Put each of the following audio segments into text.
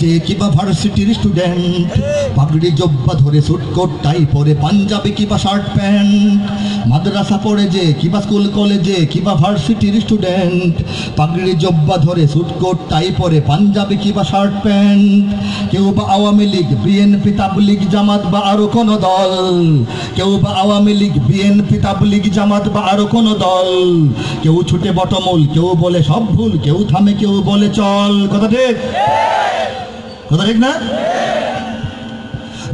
যে কিবা ভার্সিটির স্টুডেন্ট জব্বা ধরে পরে শার্ট প্যান্ট মাদ্রাসা যে কিবা স্কুল কলেজে কিবা ভার্সিটির স্টুডেন্ট জব্বা ধরে পরে শার্ট প্যান্ট কেউ বা আওয়ামী লীগ বিএনপি তাবলিগ, জামাত বা আরও কোনো দল, কেউ বা আওয়ামী লীগ বিএনপি তাবলিগ, জামাত বা আরও কোনো দল, কেউ ছুটে বটমূল, কেউ বলে সব ভুল, কেউ থামে, কেউ বলে চল, কথা ঠিক? কথা ঠিক না?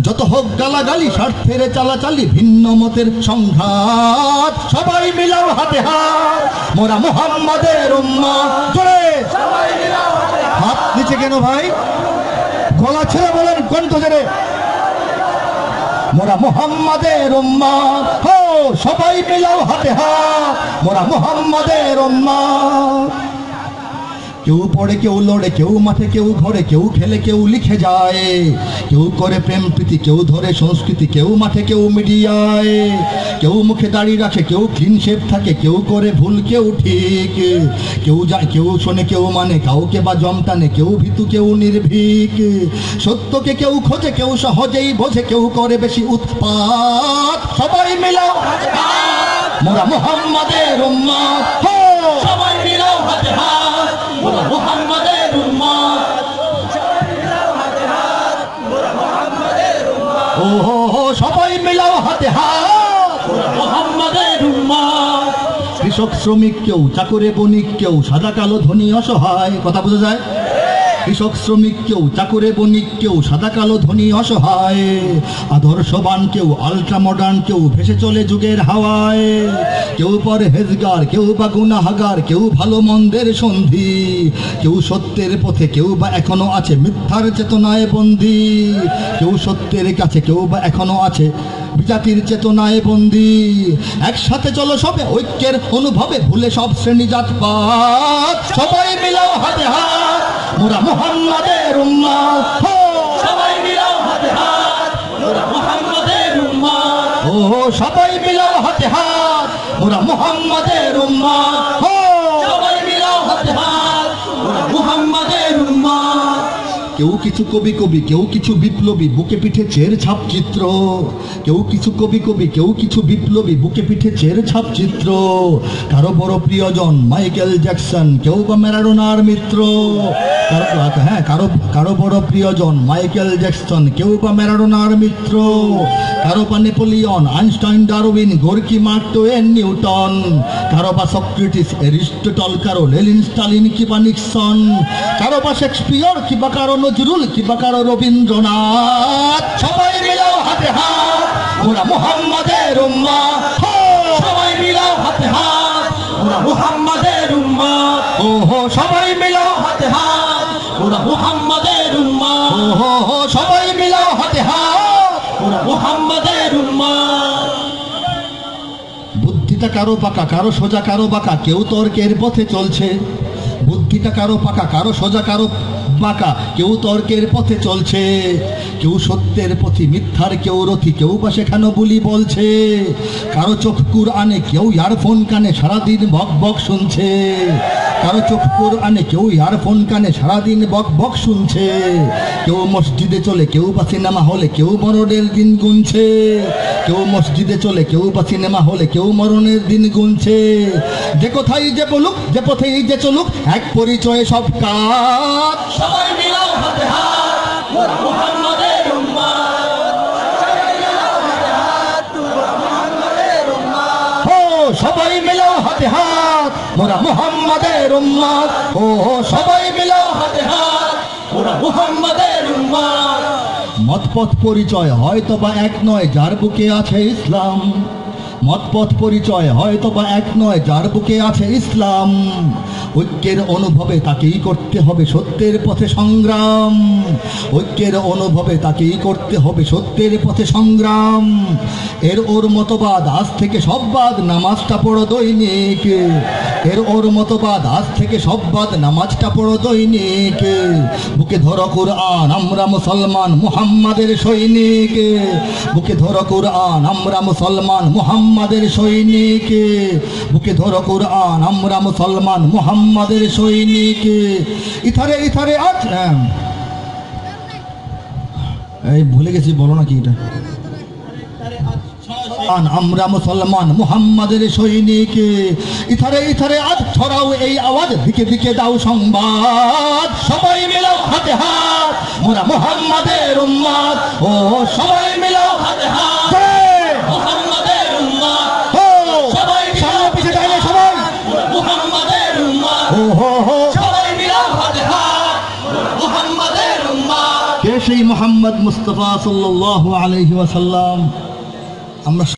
যত হোক গালাগালি স্বার্থের চালাচালি ভিন্ন মতের সংঘাত সবাই মিলাও হাতে হাত। মোরা মোহাম্মদের উম্মা। জোরে! হাত নিচে কেন ভাই? গলা ছেড়ে বলেন কণ্ঠ ছেড়ে মোরা মোহাম্মদের উম্মা। হো সবাই মিলাও হাতে হাত। মোরা মোহাম্মদের উম্মা। কেউ পড়ে, কেউ লড়ে, কেউ মাঠে, কেউ ঘরে, কেউ খেলে, কেউ লিখে যায়। কেউ করে প্রেম প্রীতি, কেউ ধরে সংস্কৃতি, কেউ মাঠে, কেউ মিডিয়ায়। কেউ মুখে দাঁড়িয়ে রাখে, কেউ ক্লিন শেপ থাকে, কেউ করে ভুল, কেউ ঠিক। কেউ যায়, কেউ শোনে, কেউ মানে কাউকে বা জমটানে কেউ ভীতু, কেউ নির্ভীক। সত্যকে কেউ খোঁজে, কেউ সহজেই বোঝে, কেউ করে বেশি উৎপাত। সবাই মিলাও মোরা মোহাম্মদের উম্মত। মোহাম্মদের উম্মত। কৃষক শ্রমিক কেউ চাকরে বণিক কেউ সাদা কালো ধনী অসহায় কথা বোঝা যায়? কৃষক শ্রমিক কেউ, চাকরে বণিক কেউ, সাদা কালো ধনী অসহায়, আদর্শবান কেউ আলট্রা মডার্ন কেউ, ভেসে চলে যুগের হাওয়ায়। কেউ পরে হেজগার, কেউ বা গুনাহাগার, কেউ ভালো মন্দের সন্ধি। কেউ সত্যের পথে, কেউ বা এখনও আছে মিথ্যার চেতনায় বন্দি। কেউ সত্যের কাছে, কেউ বা এখনও আছে বিজাতির চেতনায় বন্দি। একসাথে চলো সবে, ঐক্যের অনুভবে, ভুলে সব শ্রেণি জাতপাত সবাই মিলাও হাতে হাত। মোরা মোহাম্মদের উম্মা হো! সবাই মিলাও হাতে হাত। নুরা মোহাম্মদের উম্মা ও সবাই মিলাও হাতে হাত। নুরা মোহাম্মদের উম্মাত কেউ কিছু কবি কবি, কেউ কিছু বিপ্লবী, বুকে পিঠে চের ছাপ চিত্র কেউ কিছু কবি কবি, কেউ কিছু বিপ্লবী, বুকে পিঠে চের ছাপ চিত্র কারও বড় প্রিয়জন, মাইকেল জ্যাকসন, কেউ বা ম্যারাডোনার মিত্র। হ্যাঁ কারও কারও বড় প্রিয়জন, মাইকেল জ্যাকসন, কেউ বা ম্যারাডোনার মিত্র। কারও বা Napoleon, Einstein, Darwin, Gorky Mark Twain Newton. কারও বা সক্রেটিস, এরিস্টটল, কারও, লেলিন, স্টালিন, কিবা নিক্সন। কারও বা শেক্সপিয়র, কিবা কারও নজরুল কিবা কারও রবীন্দ্রনাথ? সবাই মিলাও হাতে হাত, ওরা মোহাম্মদের উম্মা। সবাই মিলাও হাতে হাত, ওরা মোহাম্মদের উম্মা। হো সবাই মিলাও হাতে হাত, ওরা মোহাম্মদের উম্মা। হো, সবাই মিলাও হাতে হাত মোরা মোহাম্মদের উম্মা। বুদ্ধিটা কারও পাকা, কারও সোজা, কারও বাঁকা। কেউ তর্কের পথে চলছে। বুদ্ধিটা কারও পাকা, কারও সোজা, কারও বাঁকা, কেউ তর্কের পথে চলছে, কেউ সত্যের পথে মিথ্যার, কেউ রথি, কেউ বা সেখানে বলি বলছে। কারও চোখ কুর আনে কেউ ইয়ারফোন কানে সারাদিন বক বক শুনছে। কারও চোখ কুর আনে কেউ ইয়ারফোন কানে সারাদিন বক বক শুনছে। কেউ মসজিদে চলে কেউ বা সিনেমা হলে কেউ মরণের দিন গুনছে। কেউ মসজিদে চলে কেউ বা সিনেমা হলে কেউ মরণের দিন গুনছে। যে কোথায় যে বলুক যে পথেই যে চলুক এক পরিচয়ে সব কাজ। সবাই মিলাও হাতে সবাই হাত মোহাম্মদের উম্মাদ। ও সবাই মিলাও হাতে হাত। ওরা মোহাম্মদের উম্মাদ। মতপথ পরিচয় হয়তো বা এক নয়, যার বুকে আছে ইসলাম। মতপথ পরিচয় হয়তো বা এক নয়, যার বুকে আছে ইসলাম। ঐক্যের অনুভবে তাকেই করতে হবে সত্যের পথে সংগ্রাম। ঐক্যের অনুভবে তাকেই করতে হবে সত্যের পথে সংগ্রাম। এর ওর মতবাদ আজ থেকে সব বাদ, নামাজটা পড়ো দৈনিক। এর ওর মতবাদ আজ থেকে সব বাদ, নামাজটা পড়ো দৈনিক। বুকে ধরো কুরআন, আমরা মুসলমান মুহাম্মাদের সৈনিক। বুকে ধরো কুরআন, আমরা মুসলমান মুহাম্মাদের সৈনিক। বুকে ধরো কুরআন, আমরা মুসলমান মুহাম্মাদের সৈনিক। ইথারে ইথারে, আজ এই ভুলে গেছি, বলো না কি এটা আমরা মুসলমান মুহাম্মাদের সৈনিক। ইথারে ইথারে, আজ ছড়াও এই আওয়াজ। দিকে দিকে দাও সংবাদ। সবাই মিলাও হাতে হাত। মোরা মুহাম্মাদের উম্মাদ। ও, সবাই মিলাও হাতে হাত। সেই মোহাম্মদ মুস্তফা সাল্লাহ আলহি ওয়াসাল্লাম আমরা